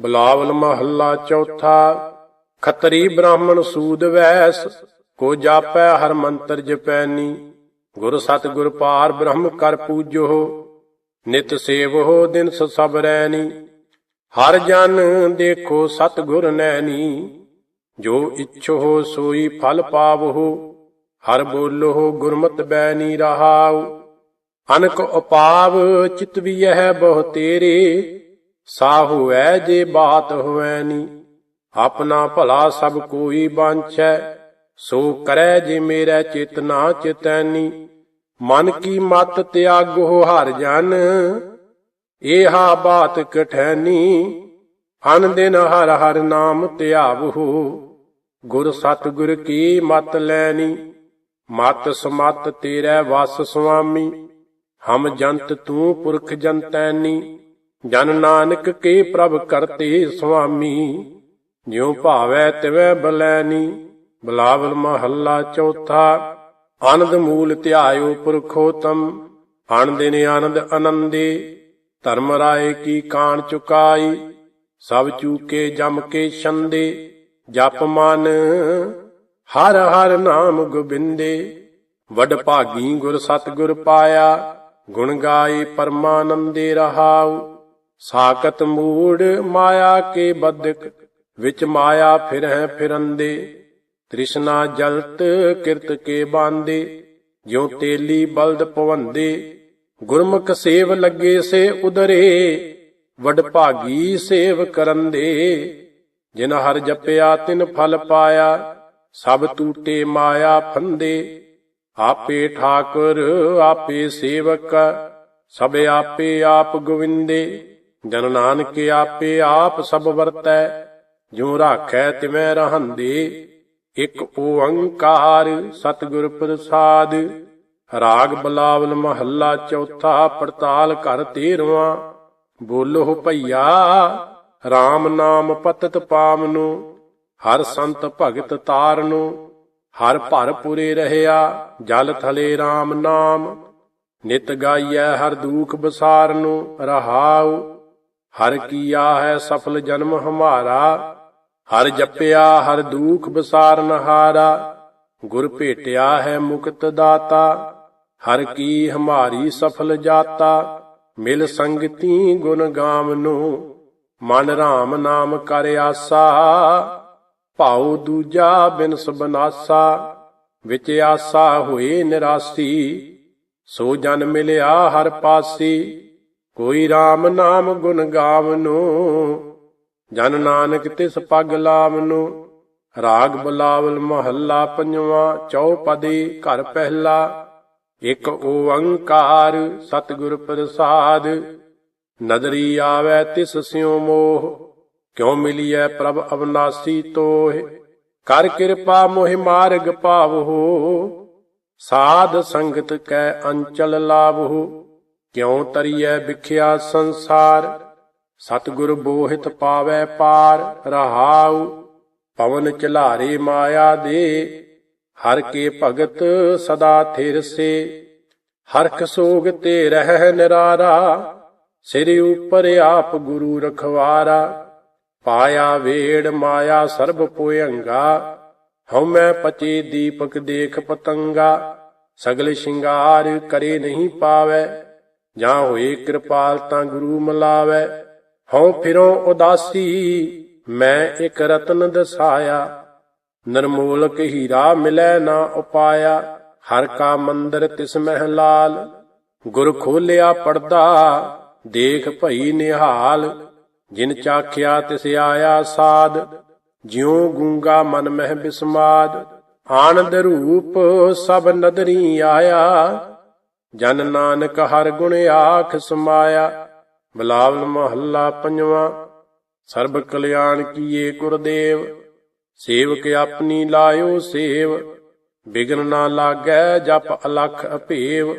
ਬਲਾਵਲ ਮਹੱਲਾ ਚੌਥਾ, ਖਤਰੀ ਬ੍ਰਾਹਮਣ ਸੂਦ ਵੈਸ, ਕੋ ਜਾਪੈ ਹਰ ਮੰਤਰ ਜਪੈਨੀ ਗੁਰ ਸਤ ਗੁਰ ਪਾਰ ਬ੍ਰਹਮ ਕਰ ਪੂਜੋ, ਨਿਤ ਸੇਵੋ ਦਿਨ ਸਭ ਰੈਨੀ ਹਰ ਜਨ ਦੇਖੋ ਸਤ ਗੁਰ ਨੈਣੀ ਜੋ ਇਛੋ ਸੋਈ ਫਲ ਪਾਵਹੁ ਹਰ ਬੋਲੋ ਗੁਰਮਤਿ ਬੈਨੀ ਰਹਾਉ। ਅਨਕ ਉਪਾਵ, ਚਿਤ ਵੀ ਇਹ ਬਹੁ ਤੇਰੇ। ਸਾਹੂ ਐ ਜੇ ਬਾਤ ਹੋਵੈ ਨੀ, ਆਪਣਾ ਭਲਾ ਸਭ ਕੋਈ ਬਾਂਛੈ, ਸੋ ਕਰੈ ਜੇ ਮੇਰਾ ਚੇਤਨਾ ਚਿਤੈਨੀ ਮਨ ਕੀ ਮਤ ਤਿਆਗੋ ਹਰ ਜਨ, ਏਹਾ ਬਾਤ ਕਠੈਨੀ ਅਨ ਦਿਨ ਹਰ ਹਰ ਨਾਮ ਧਿਆਵਹੁ, ਗੁਰ ਸਤਗੁਰ ਕੀ ਮਤ ਲੈਣੀ ਮਤ ਸਮਤ ਤੇਰੇ ਵਸ ਸੁਆਮੀ, ਹਮ ਜੰਤ ਤੂੰ ਪੁਰਖ ਜੰਤੈਨੀ ਜਨ ਨਾਨਕ ਕੇ ਪ੍ਰਭ ਕਰਤੇ ਸੁਆਮੀ, ਜਿਉ ਭਾਵੈ ਤਿਵੈ ਬਲੈਨੀ, ਬਲਾਵਲ ਮਹੱਲਾ ਚੌਥਾ, ਆਨੰਦ ਮੂਲ ਧਿਆਇਓ ਪੁਰਖੋਤਮ ਅਣਦਿਨ ਆਨੰਦ ਅਨੰਦੇ, ਧਰਮ ਰਾਏ ਕੀ ਕਾਣ ਚੁਕਾਈ, ਸਭ ਚੂਕੇ ਜਮ ਕੇ ਛੰਦੇ, ਜਪ ਮਨ, ਹਰ ਹਰ ਨਾਮ ਗੋਬਿੰਦੇ, ਵਡ ਭਾਗੀ ਗੁਰ ਸਤਿਗੁਰ ਪਾਇਆ, ਗੁਣ ਗਾਏ ਪਰਮਾਨੰਦੇ ਰਹਾਉ। ਸਾਕਤ ਮੂੜ ਮਾਇਆ ਕੇ ਬਦਕ ਵਿੱਚ ਮਾਇਆ ਫਿਰਹਿ ਫਿਰੰਦੇ। ਤ੍ਰਿਸ਼ਨਾ ਜਲਤ ਕਿਰਤ ਕੇ ਬਾਂਦੇ, ਜਿਉ ਤੇਲੀ ਬਲਦ ਪਵੰਦੇ। ਗੁਰਮੁਖ ਸੇਵ ਲੱਗੇ ਸੇ ਉਦਰੇ, ਵਡ ਭਾਗੀ ਸੇਵ ਕਰੰਦੇ। ਜਿਨ ਹਰ ਜਪਿਆ ਤਿਨ ਫਲ ਪਾਇਆ, ਸਭ ਟੂਟੇ ਮਾਇਆ ਫੰਦੇ। ਆਪੇ ਠਾਕੁਰ, ਆਪੇ ਸੇਵਕ, ਸਭ ਆਪੇ ਆਪ ਗੋਵਿੰਦੇ। ਜਨ ਨਾਨਕ ਆਪੇ ਆਪ ਸਭ ਵਰਤੈ, ਜਿਉ ਰਾਖੈ ਤਿਵੈ ਰਹੰਦੇ। ਇਕ ਓੰਕਾਰ ਸਤਿਗੁਰ ਪ੍ਰਸਾਦ, ਰਾਗ ਬਲਾਵਲ ਮਹੱਲਾ ਚੌਥਾ ਪੜਤਾਲ ਘਰ ਤੇਰਵਾਂ। ਬੋਲੋ ਭਈਆ RAM ਨਾਮ ਪਤਤ ਪਾਵਨੋ, ਹਰ ਸੰਤ ਭਗਤ ਤਾਰਨੋ, ਹਰ ਭਰ ਪੁਰੇ ਰਹਿਆ, ਜਲ ਥਲੇ RAM ਨਾਮ। ਨਿਤ ਗਾਈਐ ਹਰ ਦੂਖ ਬਸਾਰਨੋ, ਰਹਾਉ। ਹਰ ਕੀਆ ਹੈ ਸਫਲ ਜਨਮ ਹਮਾਰਾ, ਹਰ ਜਪਿਆ, ਹਰ ਦੂਖ ਬਸਾਰਨ ਹਾਰਾ ਗੁਰ ਭੇਟਿਆ ਹੈ ਮੁਕਤ ਦਾਤਾ, ਹਰ ਕੀ ਹਮਾਰੀ ਸਫਲ ਜਾਤਾ। ਮਿਲ ਸੰਗਤੀ ਗੁਣ ਗਾਮ ਨੂੰ ਮਨ RAM ਨਾਮ ਕਰ ਆਸਾ। ਭਾਉ ਦੂਜਾ ਬਿਨਸ ਬਨਾਸਾ, ਵਿੱਚ ਆਸਾ ਹੋਏ ਨਿਰਾਸੀ। ਸੋ ਜਨ ਮਿਲਿਆ ਹਰ ਪਾਸੀ ਕੋਈ RAM ਨਾਮ ਗੁਣ ਗਾਵਨੋ, ਜਨ ਨਾਨਕ ਤਿਸ ਪਗ ਲਾਵਨੋ। ਰਾਗ ਬਲਾਵਲ ਮਹੱਲਾ ਪੰਜਵਾਂ ਚੌਪਦੀ ਘਰ ਪਹਿਲਾ। ਇਕ ਓੰਕਾਰ ਸਤਿਗੁਰ ਪ੍ਰਸਾਦ, ਨਦਰੀ ਆਵੈ ਤਿਸ ਸਿਉ ਮੋਹ। ਕਿਉ ਮਿਲੀਐ ਪ੍ਰਭ ਅਵਨਾਸੀ ਤੋਹਿ, ਕਰ ਕਿਰਪਾ ਮੋਹਿ ਮਾਰਗ ਪਾਵਹੁ ਸਾਧ ਸੰਗਤ ਕੈ ਅੰਚਲ ਲਾਵਹੁ ਕਿਉ ਤਰੀਐ ਵਿਖਿਆ ਸੰਸਾਰ? ਸਤਿਗੁਰ ਬੋਹਿਤ ਪਾਵੈ ਪਾਰ, ਰਹਾਉ, ਪਵਨ ਚਲਾਰੇ ਮਾਇਆ ਦੇ। ਹਰ ਕੇ ਭਗਤ ਸਦਾ ਥਿਰ ਸੇ ਹਰਖ ਸੋਗ ਤੇ ਰਹਿ ਨਿਰਾਰਾ। ਸਿਰ ਉਪਰ ਆਪ ਗੁਰੂ ਰਖਵਾਰਾ, ਪਾਇਆ ਵੇੜ ਮਾਇਆ ਸਰਬ ਪੁਯੰਗਾ ਹਉਮੈ ਪਚੇ ਦੀਪਕ ਦੇਖ ਪਤੰਗਾ, ਸਗਲ ਸ਼ਿੰਗਾਰ ਕਰੇ ਨਹੀਂ ਪਾਵੈ। ਜਾਂ ਹੋਏ ਕਿਰਪਾਲ ਤਾਂ ਗੁਰੂ ਮਲਾਵੈ। ਹਉ ਫਿਰੋ ਉਦਾਸੀ, ਮੈਂ ਇੱਕ ਰਤਨ ਦਸਾਇਆ। ਨਰਮੋਲਕ ਹੀਰਾ ਮਿਲੈ ਨਾ ਉਪਾਇਆ, ਹਰ ਕਾ ਮੰਦਰ ਤਿਸ ਮਹਿ ਲਾਲ। ਗੁਰ ਖੋਲਿਆ ਪਰਦਾ, ਦੇਖ ਭਈ ਨਿਹਾਲ। ਜਿਨ ਚਾਖਿਆ ਤਿਸ ਆਇਆ ਸਾਧ ਜਿਉ ਗੂੰਗਾ ਮਨ ਮਹਿ ਬਿਸਮਾਦ। ਆਨੰਦ ਰੂਪ ਸਭ ਨਦਰੀ ਆਇਆ। ਜਨ ਨਾਨਕ ਹਰ ਗੁਣ ਆਖ ਸਮਾਇਆ, ਬਲਾਵਲ ਮਹੱਲਾ ਪੰਜਵਾਂ। ਸਰਬ ਕਲਿਆਣ ਕੀਏ ਗੁਰਦੇਵ, ਸੇਵਕ ਆਪਣੀ ਲਾਇਓ ਸੇਵ। ਬਿਗਨ ਨਾ ਲਾਗੈ ਜਪ ਅਲਖ ਅਭੇਵ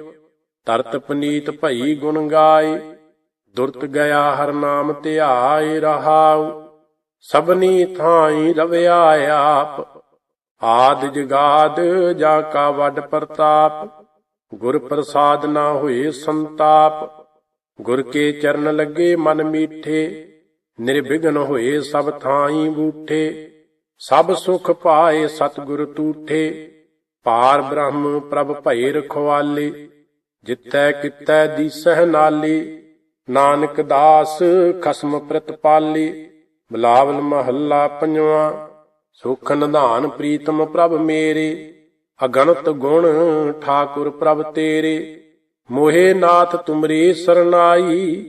ਤਰਤ ਪਨੀਤ ਭਈ ਗੁਣ ਗਾਏ। ਦੁਰਤ ਗਿਆ ਹਰ ਨਾਮ ਧਿਆਏ ਰਹਾਉ, ਸਭਨੀ ਥਾਈ ਰਵਿਆ ਆਪ। ਆਦ ਜਗਾਦ ਜਾ ਕਾ ਵੱਡ ਪ੍ਰਤਾਪ ਗੁਰ ਪ੍ਰਸਾਦ ਨਾ ਹੋਏ ਸੰਤਾਪ, ਗੁਰ ਕੇ ਚਰਨ ਲੱਗੇ ਮਨ ਮੀਠੇ, ਨਿਰਵਿਘਨ ਹੋਏ ਸਭ ਥਾਈ ਬੂਠੇ, ਸਭ ਸੁਖ ਪਾਏ ਸਤਿਗੁਰ ਤੂਠੇ, ਪਾਰ ਬ੍ਰਹਮ ਪ੍ਰਭ ਭਏ ਰਖਵਾਲੇ, ਜਿੱਤੈ ਕਿਤੈ ਦੀਸਹਿ ਨਾਲੀ, ਨਾਨਕ ਦਾਸ ਖਸਮ ਪ੍ਰਤਪਾਲੀ ਬਲਾਵਲ ਮਹੱਲਾ ਪੰਜਵਾਂ, ਸੁਖ ਨਿਧਾਨ ਪ੍ਰੀਤਮ ਪ੍ਰਭ ਮੇਰੇ ਅਗਣਤ ਗੁਣ ਠਾਕੁਰ ਪ੍ਰਭ ਤੇਰੇ। ਮੋਹੇ ਨਾਥ ਤੁਮਰੀ ਸਰਨਾਈ,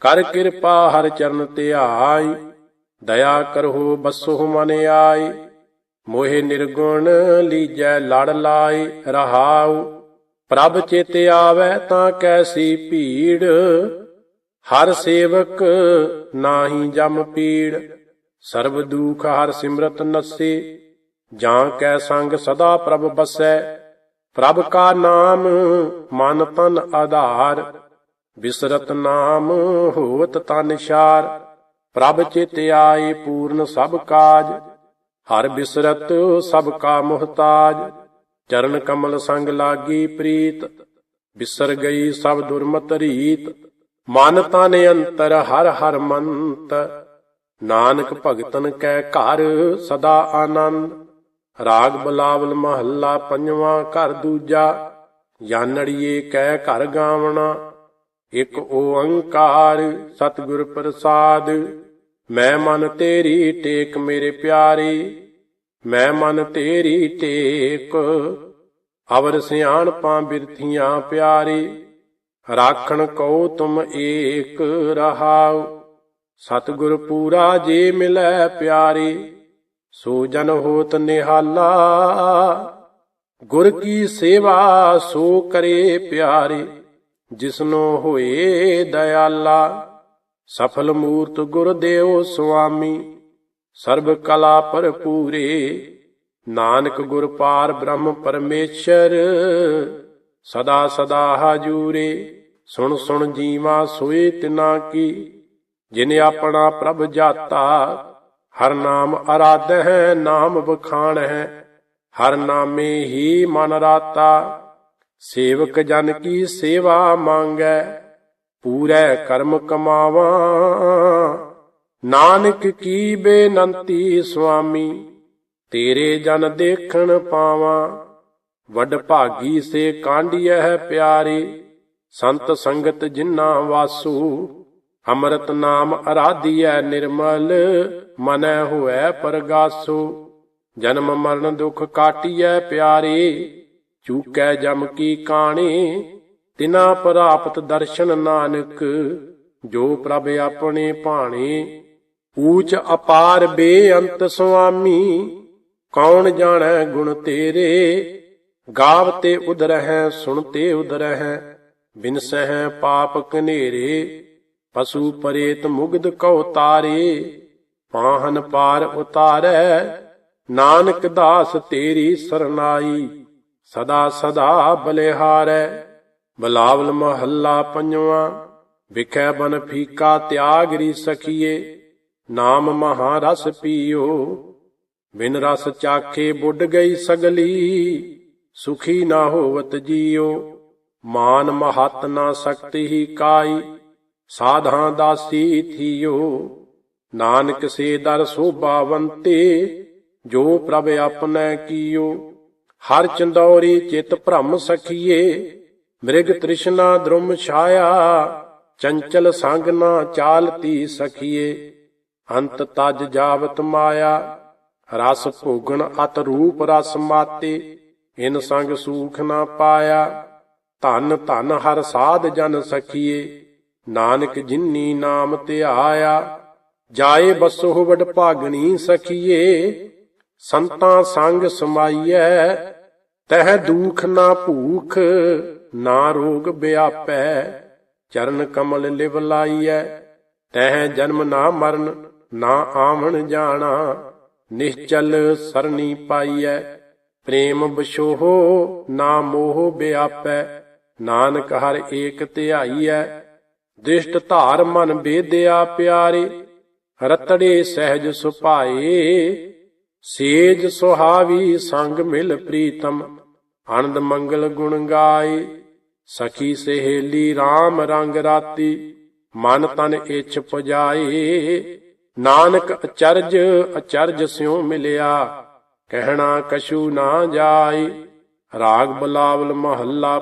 ਕਰ ਕਿਰਪਾ ਹਰ ਚਰਨ ਧਿਆਈ ਦਇਆ ਕਰੋ ਬਸੋ ਮਨ ਆਈ। ਮੋਹਿ ਨਿਰਗੁਣ ਲੀਜੈ ਲੜ ਲਾਏ ਰਹਾਉ। ਪ੍ਰਭ ਚਿਤ ਆਵੈ ਤਾਂ ਕੈਸੀ ਭੀੜ। ਹਰ ਸੇਵਕ ਨਾਹੀ ਜਮ ਪੀੜ। ਸਰਬ ਦੁਖ ਹਰ ਸਿਮਰਤ ਨਸੇ। ਜਾਂ ਕੈ ਸੰਗ ਸਦਾ ਪ੍ਰਭ ਬਸੈ, ਪ੍ਰਭ ਕਾ ਨਾਮ ਮਨ ਤਨ ਆਧਾਰ, ਬਿਸਰਤ ਨਾਮ ਹੋਵਤ ਤਨ ਸ਼ਾਰ ਪ੍ਰਭ ਚਿਤ ਆਏ ਪੂਰਨ ਸਭ ਕਾਜ, ਹਰ ਬਿਸਰਤ ਸਭ ਕਾ ਮੁਹਤਾਜ, ਚਰਨ ਕਮਲ ਸੰਗ ਲਾਗੀ ਪ੍ਰੀਤ, ਬਿਸਰ ਗਈ ਸਭ ਦੁਰਮਤ ਰੀਤ, ਮਨ ਤਨ ਅੰਤਰ ਹਰ ਹਰ ਮੰਤ, ਨਾਨਕ ਭਗਤਨ ਕੈ ਘਰ ਸਦਾ ਆਨੰਦ ਰਾਗ ਬਲਾਵਲ ਮਹੱਲਾ ਪੰਜਵਾਂ ਘਰ ਦੂਜਾ, ਜਾਨੜੀਏ ਕਹਿ ਘਰ ਗਾਵਣਾ। ਇਕ ਓੰਕਾਰ ਸਤਿਗੁਰ ਪ੍ਰਸਾਦ, ਮੈਂ ਮਨ ਤੇਰੀ ਟੇਕ ਮੇਰੇ ਪਿਆਰੇ। ਮੈਂ ਮਨ ਤੇਰੀ ਟੇਕ, ਅਵਰ ਸਿਆਣਪਾਂ ਬਿਰਥੀਆਂ ਪਿਆਰੇ। ਰਾਖਣ ਕਉ ਤੁਮ ਏਕ ਰਹਾਉ, ਸਤਿਗੁਰ ਪੂਰਾ ਜੇ ਮਿਲੈ ਪਿਆਰੇ। ਸੋ ਜਨ ਹੋਤ ਨਿਹਾਲਾ, ਗੁਰ ਕੀ ਸੇਵਾ ਸੋ ਕਰੇ ਪਿਆਰੇ, ਜਿਸਨੋ ਹੋਏ ਦਇਆਲਾ। ਸਫਲ ਮੂਰਤ ਗੁਰਦੇਵ ਸੁਆਮੀ, ਸਰਬ ਕਲਾ ਭਰਪੂਰੇ, ਨਾਨਕ ਗੁਰ ਪਾਰ ਬ੍ਰਹਮ ਪਰਮੇਸ਼ਰ, ਸਦਾ ਸਦਾ ਹਾਜੂਰੇ, ਸੁਣ ਸੁਣ ਜੀਵਾ ਸੋਏ ਤਿਨਾ ਕੀ, ਜਿਨ ਆਪਣਾ ਪ੍ਰਭ ਜਾਤਾ ਹਰ ਨਾਮ ਅਰਾਧ ਹੈ ਨਾਮ ਬਖਾਣ ਹੈ ਹਰ ਨਾਮੇ ਹੀ ਮਨ ਰਾਤਾ। ਸੇਵਕ ਜਨ ਕੀ ਸੇਵਾ ਮੰਗੈ, ਪੂਰੇ ਕਰਮ ਕਮਾਵਾਂ। ਨਾਨਕ ਕੀ ਬੇਨੰਤੀ ਸੁਆਮੀ, ਤੇਰੇ ਜਨ ਦੇਖਣ ਪਾਵਾਂ। ਵੱਡ ਭਾਗੀ ਸੇ ਕਾਂਡੀਐ ਪਿਆਰੇ, ਸੰਤ ਸੰਗਤ ਜਿਨਾ ਵਾਸੂ। ਅੰਮ੍ਰਿਤ ਨਾਮ ਅਰਾਧੀਐ ਨਿਰਮਲ। ਮਨੈ ਹੋਐ ਪਰਗਾਸੋ, ਜਨਮ ਮਰਨ ਦੁਖ ਕਾਟੀਐ ਪਿਆਰੇ, ਚੂਕੈ ਜਮ ਕੀ ਕਾਣੇ, ਤਿਨਾ ਪ੍ਰਾਪਤ ਦਰਸ਼ਨ ਨਾਨਕ, ਜੋ ਪ੍ਰਭ ਆਪਣੇ ਭਾਣੇ, ਊਚ ਅਪਾਰ ਬੇਅੰਤ ਸੁਆਮੀ, ਕੌਣ ਜਾਣੈ ਗੁਣ ਤੇਰੇ ਗਾਵਤੇ ਉਦਰਹਿ ਸੁਣਤੇ ਉਦਰਹਿ ਬਿਨਸਹਿ ਪਾਪ ਕਨੇਰੇ ਪਸ਼ੂ ਪਰੇਤ ਮੁਗਦ ਕਉ ਤਾਰੇ ਪਾਹਨ ਪਾਰ ਉਤਾਰੈ, ਨਾਨਕ ਦਾਸ ਤੇਰੀ ਸਰਨਾਈ, ਸਦਾ ਸਦਾ ਬਲਿਹਾਰੈ। ਬਲਾਵਲ ਮਹੱਲਾ ਪੰਜਵਾਂ, ਵਿਖੈ ਬਨ ਫੀਕਾ ਤਿਆਗ ਰੀ ਸਖੀਏ। ਨਾਮ ਮਹਾ ਰਸ ਪੀਓ, ਬਿਨ ਰਸ ਚਾਖੇ ਬੁੱਢ ਗਈ ਸਗਲੀ, ਸੁਖੀ ਨਾ ਹੋਵਤ ਜੀਓ। ਮਾਨ ਮਹਤ ਨਾ ਸਕਤੀ ਹੀ ਕਾਈ, ਸਾਧਾਂ ਦਾਸੀ ਥੀਓ। ਨਾਨਕ ਸੇ ਦਰ ਸੋਭਾਵੰਤੇ, ਜੋ ਪ੍ਰਭ ਆਪਣੈ ਕੀਓ, ਹਰ ਚੰਦੌਰੀ ਚਿਤ ਭ੍ਰਮ ਸਖੀਏ, ਮ੍ਰਿਗ ਤ੍ਰਿਸ਼ਨਾ ਦ੍ਰੁਮ ਛਾਇਆ, ਚੰਚਲ ਸੰਗ ਨਾ ਚਾਲਤੀ ਸਖੀਏ। ਅੰਤ ਤਜ ਜਾਵਤ ਮਾਇਆ, ਰਸ ਭੋਗਣ ਅਤ ਰੂਪ ਰਸ ਮਾਤੇ, ਇਨ ਸੰਗ ਸੂਖ ਨਾ ਪਾਇਆ, ਧਨ ਧਨ ਹਰ ਸਾਧ ਜਨ ਸਖੀਏ, ਨਾਨਕ ਜਿਨੀ ਨਾਮ ਧਿਆਇਆ ਜਾਏ ਬਸੋ ਵਡ ਭਾਗਣੀ ਸਖੀਏ, ਸੰਤਾਂ ਸੰਗ ਸਮਾਈਐ, ਤਹਿ ਦੁਖ ਨਾ ਭੂਖ, ਨਾ ਰੋਗ ਵਿਆਪੈ ਚਰਨ ਕਮਲ ਲਿਵ ਲਾਈਐ, ਤਹਿ ਜਨਮ ਨਾ ਮਰਨ, ਨਾ ਆਵਣ ਜਾਣਾ, ਨਿਸ਼ਚਲ ਸਰਣੀ ਪਾਈਐ, ਪ੍ਰੇਮ ਬਸ਼ੋਹ ਨਾ ਮੋਹ ਵਿਆਪੈ ਨਾਨਕ ਹਰ ਏਕ ਧਿਆਈਐ ਦ੍ਰਿਸ਼ਟ ਧਾਰ ਮਨ ਬੇਦਿਆ ਪਿਆਰੇ ਰਤੜੇ ਸਹਿਜ ਸੁਭਾਏ, ਸੇਜ ਸੁਹਾਵੀ ਸੰਗ ਮਿਲ ਪ੍ਰੀਤਮ, ਆਨੰਦ ਮੰਗਲ ਗੁਣ ਗਾਏ। ਸਖੀ ਸਹੇਲੀ RAM ਰੰਗ ਰਾਤੀ, ਮਨ ਤਨ ਇਛ ਪੁਜਾਏ। ਨਾਨਕ ਅਚਰਜ ਅਚਰਜ ਸਿਉ ਮਿਲਿਆ, ਕਹਿਣਾ ਕਛੂ ਨਾ ਜਾਏ। ਰਾਗ ਬਲਾਵਲ ਮਹੱਲਾ